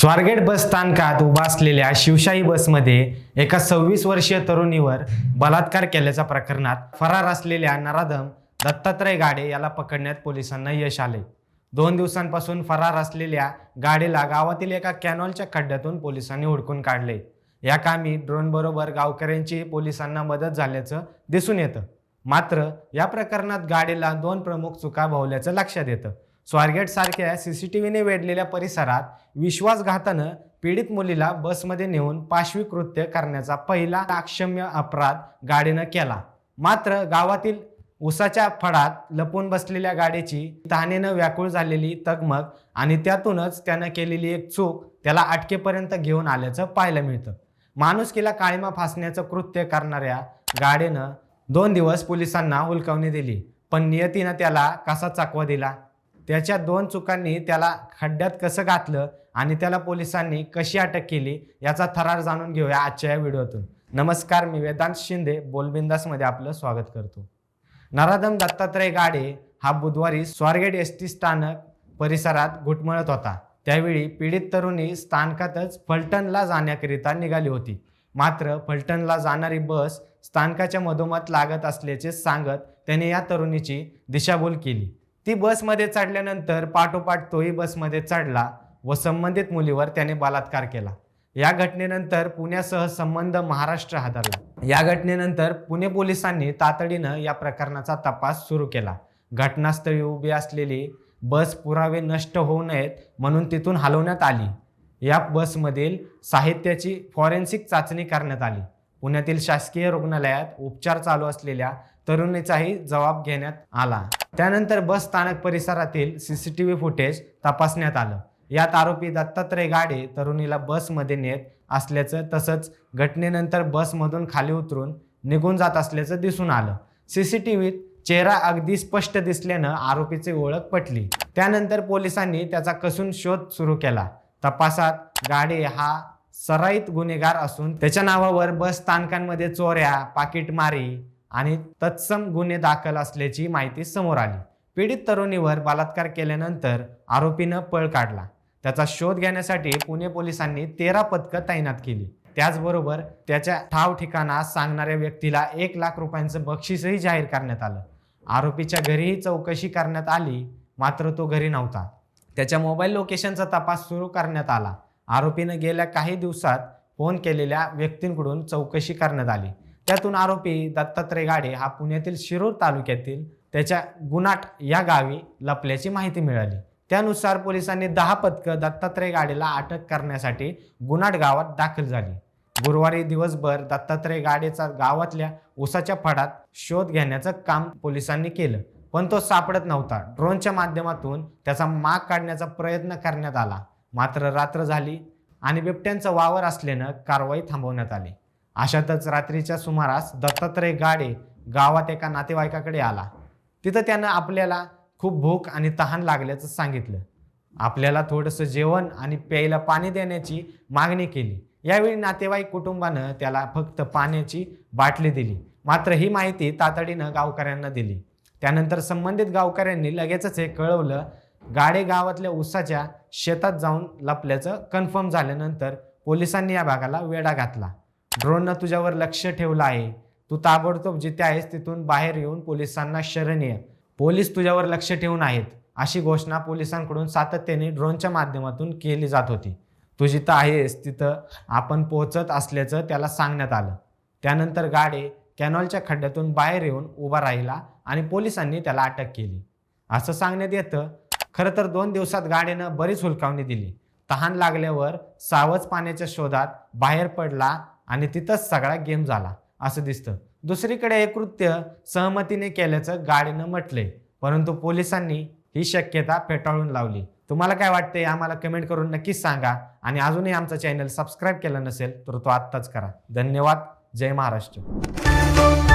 स्वारगेट बस स्थानकात उभा असलेल्या शिवशाही बसमध्ये एका सव्वीस वर्षीय तरुणीवर बलात्कार केल्याच्या प्रकरणात फरार असलेल्या नराधम दत्तात्रय गाडे याला पकडण्यात पोलिसांना यश आले. दोन दिवसांपासून फरार असलेल्या गाडीला गावातील एका कॅनॉलच्या खड्ड्यातून पोलिसांनी हुडकून काढले. या कामी ड्रोनबरोबर गावकऱ्यांची पोलिसांना मदत झाल्याचं दिसून येतं. मात्र या प्रकरणात गाडीला दोन प्रमुख चुका भोवल्याचं लक्षात येतं. स्वारगेटसारख्या सी सी टी व्हीने वेढलेल्या परिसरात विश्वासघातानं पीडित मुलीला बसमध्ये नेऊन पाशवी कृत्य करण्याचा पहिला अक्षम्य अपराध गाडीनं केला. मात्र गावातील उसाच्या फडात लपून बसलेल्या गाडीची तहानेनं व्याकुळ झालेली तगमग आणि त्यातूनच त्यानं केलेली एक चूक त्याला अटकेपर्यंत घेऊन आल्याचं पाहायला मिळतं. माणुसकीला काळीमा फासण्याचं कृत्य करणाऱ्या गाडीनं दोन दिवस पोलिसांना हुलकावणी दिली पण नियतीनं त्याला कसा चाकवा दिला? त्याच्या दोन चुकांनी त्याला खड्ड्यात कसं घातलं आणि त्याला पोलिसांनी कशी अटक केली याचा थरार जाणून घेऊया आजच्या या व्हिडिओतून. नमस्कार मी वेदांत शिंदे बोलबिंदासमध्ये आपलं स्वागत करतो. नराधम दत्तात्रय गाडे हा बुधवारी स्वारगेट एस टी स्थानक परिसरात घुटमळत होता. त्यावेळी पीडित तरुणी स्थानकातच फलटणला जाण्याकरिता निघाली होती. मात्र फलटणला जाणारी बस स्थानकाच्या मधोमध लागत असल्याचे सांगत त्याने या तरुणीची दिशाभूल केली. ती बसमध्ये चढल्यानंतर पाठोपाठ तोही बसमध्ये चढला व संबंधित मुलीवर त्याने बलात्कार केला. या घटनेनंतर पुण्यासह संबंध महाराष्ट्र हादरला. या घटनेनंतर पुणे पोलिसांनी तातडीनं या प्रकरणाचा तपास सुरू केला. घटनास्थळी उभी असलेली बस पुरावे नष्ट होऊ नयेत म्हणून तिथून हलवण्यात आली. या बसमधील साहित्याची फॉरेन्सिक चाचणी करण्यात आली. पुण्यातील शासकीय रुग्णालयात उपचार चालू असलेल्या तरुणीचाही जबाब घेण्यात आला. त्यानंतर बस स्थानक परिसरातील सीसीटीव्ही फुटेज तपासण्यात आलं. यात आरोपी दत्तात्रय गाडे तरुणीला बसमध्ये नेत असल्याचं तसंच घटनेनंतर बसमधून खाली उतरून निघून जात असल्याचं दिसून आलं. सीसीटीव्हीत चेहरा अगदी स्पष्ट दिसल्यानं आरोपीची ओळख पटली. त्यानंतर पोलिसांनी त्याचा कसून शोध सुरू केला. तपासात गाडे हा सराईत गुन्हेगार असून त्याच्या नावावर बस स्थानकांमध्ये चोऱ्या पाकिटमारी आणि तत्सम गुन्हे दाखल असल्याची माहिती समोर आली. पीडित तरुणीवर बलात्कार केल्यानंतर आरोपीनं पळ काढला. त्याचा शोध घेण्यासाठी पुणे पोलिसांनी तेरा पथकं तैनात केली. त्याचबरोबर त्याच्या ठाव ठिकाणा सांगणाऱ्या व्यक्तीला एक लाख रुपयांचं बक्षीसही जाहीर करण्यात आलं. आरोपीच्या घरीही चौकशी करण्यात आली मात्र तो घरी नव्हता. त्याच्या मोबाईल लोकेशनचा तपास सुरू करण्यात आला. आरोपीनं गेल्या काही दिवसात फोन केलेल्या व्यक्तींकडून चौकशी करण्यात आली. त्यातून आरोपी दत्तात्रय गाडे हा पुण्यातील शिरूर तालुक्यातील त्याच्या गुनाट या गावी लपल्याची माहिती मिळाली. त्यानुसार पोलिसांनी दहा पथकं दत्तात्रय गाडेला अटक करण्यासाठी गुनाट गावात दाखल झाली. गुरुवारी दिवसभर दत्तात्रय गाडेचा गावातल्या उसाच्या फडात शोध घेण्याचं काम पोलिसांनी केलं पण तो सापडत नव्हता. ड्रोनच्या माध्यमातून त्याचा माग काढण्याचा प्रयत्न करण्यात आला. मात्र रात्र झाली आणि बिबट्यांचा वावर असल्यानं कारवाई थांबवण्यात आली. अशातच रात्रीच्या सुमारास दत्तात्रय गाडे गावात एका नातेवाईकाकडे आला. तिथं त्यानं आपल्याला खूप भूक आणि तहान लागल्याचं सांगितलं. आपल्याला थोडंसं जेवण आणि प्यायला पाणी देण्याची मागणी केली. यावेळी नातेवाईक कुटुंबानं त्याला फक्त पाण्याची बाटली दिली. मात्र ही माहिती तातडीनं गावकऱ्यांना दिली. त्यानंतर संबंधित गावकऱ्यांनी लगेचच हे कळवलं गाडे गावातल्या उसाच्या शेतात जाऊन लपल्याचं कन्फर्म झाल्यानंतर पोलिसांनी या भागाला वेढा घातला. ड्रोननं तुझ्यावर लक्ष ठेवलं आहे. तू ताबडतोब जिथे आहेस तिथून बाहेर येऊन पोलिसांना शरण ये. पोलीस तुझ्यावर लक्ष ठेवून आहेत. अशी घोषणा पोलिसांकडून सातत्याने ड्रोनच्या माध्यमातून केली जात होती. तू जिथं आहेस तिथं आपण पोहोचत असल्याचं त्याला सांगण्यात आलं. त्यानंतर गाडे कॅनॉलच्या खड्ड्यातून बाहेर येऊन उभा राहिला आणि पोलिसांनी त्याला अटक केली. असं सांगण्यात येतं खरं तर दोन दिवसात गाडीनं बरीच हुलकावणी दिली. तहान लागल्यावर सावज पाण्याच्या शोधात बाहेर पडला आणि तिथंच सगळा गेम झाला असं दिसतं. दुसरीकडे हे कृत्य सहमतीने केल्याचं गाडीनं म्हटले परंतु पोलिसांनी ही शक्यता फेटाळून लावली. तुम्हाला काय वाटते आम्हाला कमेंट करून नक्कीच सांगा. आणि अजूनही आमचा चॅनल सबस्क्राईब केलं नसेल तर तो आत्ताच करा. धन्यवाद. जय महाराष्ट्र.